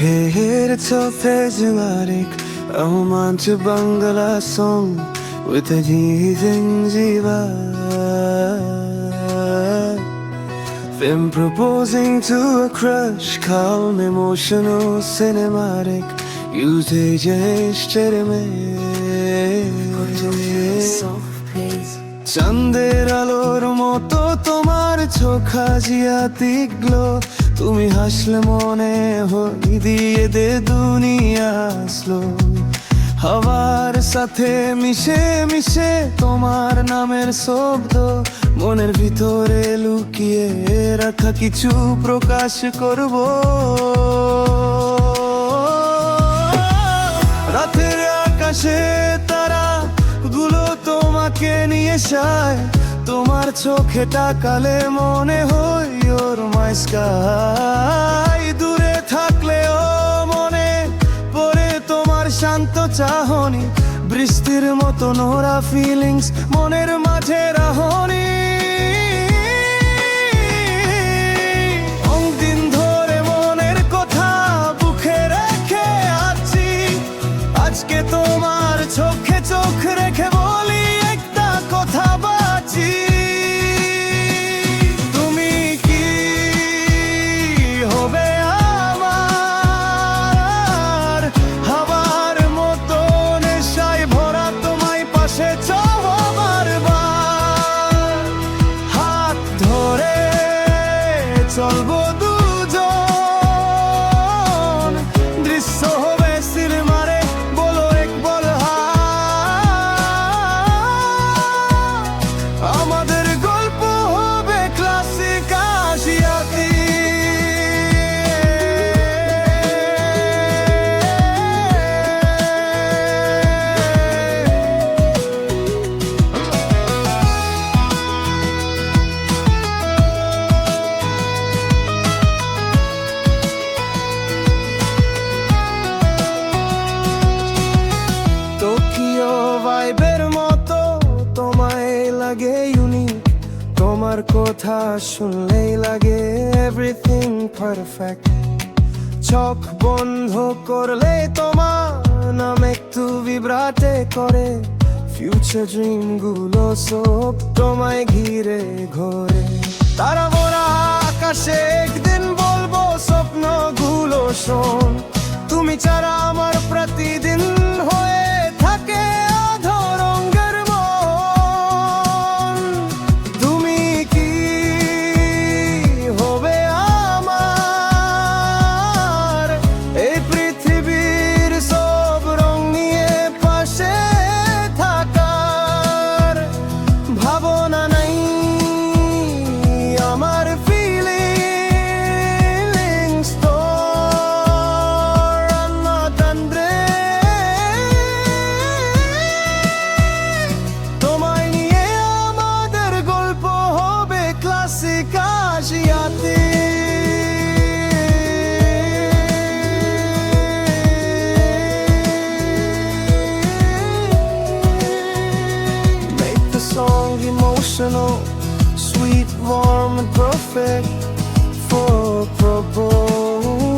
Here it's a want to Bangla song With a Jiva Film proposing to a crush Calm, emotional, cinematic Usage pace চাঁদের আলোর মতো তোমার চোখ হাজিয়াতি glow তুমি হাসলে মনে হই দিয়ে দে দুনিয়া আসলো। হাওয়ার সাথে মিশে মিশে তোমার নামের শব্দ মনের ভিতরে লুকিয়ে রাখা কিছু প্রকাশ করব। রাতের আকাশে তারা গুলো তোমাকে নিয়ে যায়। তোমার চোখে তাকালে মনে হয় ওর মাইস্কাই। দূরে থাকলেও মনে পরে তোমার শান্ত চাহনি, বৃষ্টির মতো নোরা ফিলিংস মনের মাঝে রাহনি। লাগে ইউনিক তোমার কথা শুনলেই লাগে এভরিথিং পারফেক্ট চোখ বন্ধ করলে তোমার নাম একটু বিভ্রাটে করে। ফিউচার ড্রিমগুলো সব তোমায় ঘিরে ঘোরে। তারা ভরা আকাশে একদিন বলব স্বপ্নগুলো শোন। তুমি ছাড়া sweet, warm, and perfect for a proposal.